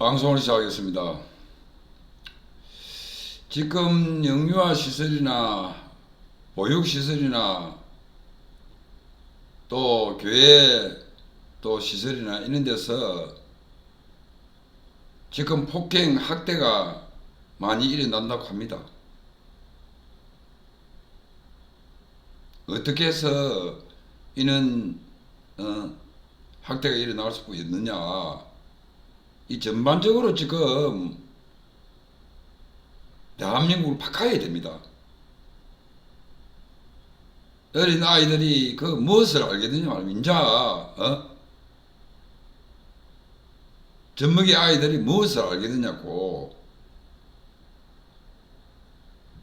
방송을 시작하겠습니다. 지금 영유아 시설이나 보육 시설이나 또 교회 또 시설이나 이런 데서 지금 폭행 학대가 많이 일어난다고 합니다. 어떻게 해서 이는 어, 학대가 일어날 수 있느냐? 이 전반적으로 지금 대한민국을 바꿔야 됩니다. 어린 아이들이 그 무엇을 알겠느냐 인자 어? 젖먹이 아이들이 무엇을 알겠느냐고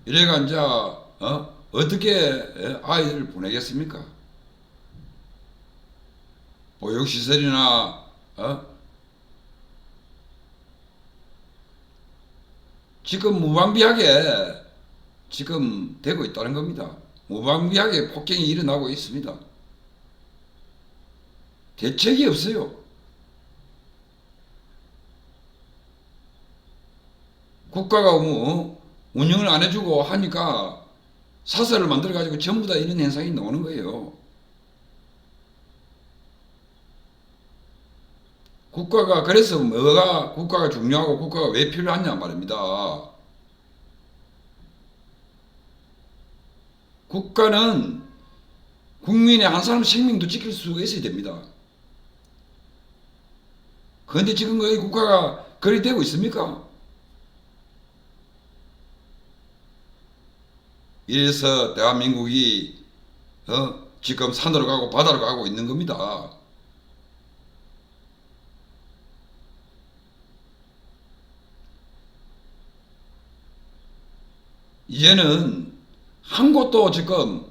이래가 이제 어? 어떻게 예, 아이들을 보내겠습니까? 보육시설이나 어? 지금 무방비하게 지금 되고 있다는 겁니다. 무방비하게 폭행이 일어나고 있습니다. 대책이 없어요. 국가가 뭐 운영을 안 해주고 하니까 사설을 만들어 가지고 전부 다 이런 현상이 나오는 거예요. 국가가 그래서 뭐가 국가가 중요하고 국가가 왜 필요하냐 말입니다. 국가는 국민의 한 사람 생명도 지킬 수 있어야 됩니다. 그런데 지금 거의 국가가 그리 되고 있습니까? 이래서 대한민국이 어, 지금 산으로 가고 바다로 가고 있는 겁니다. 이제는 한 곳도 지금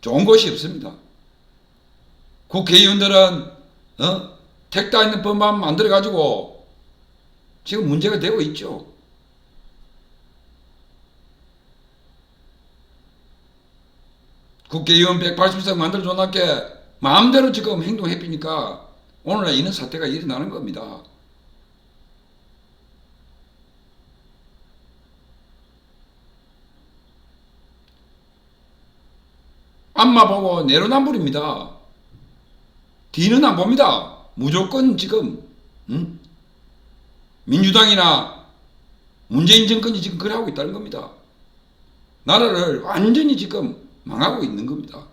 좋은 곳이 없습니다. 국회의원들은 어? 택다 있는 법만 만들어 가지고 지금 문제가 되고 있죠. 국회의원 180석 만들어 줘놨게 마음대로 지금 행동해피니까 오늘날 이런 사태가 일어나는 겁니다. 앞만 보고 내로남불입니다. 뒤는 안 봅니다. 무조건 지금 음? 민주당이나 문재인 정권이 지금 그래 하고 있다는 겁니다. 나라를 완전히 지금 망하고 있는 겁니다.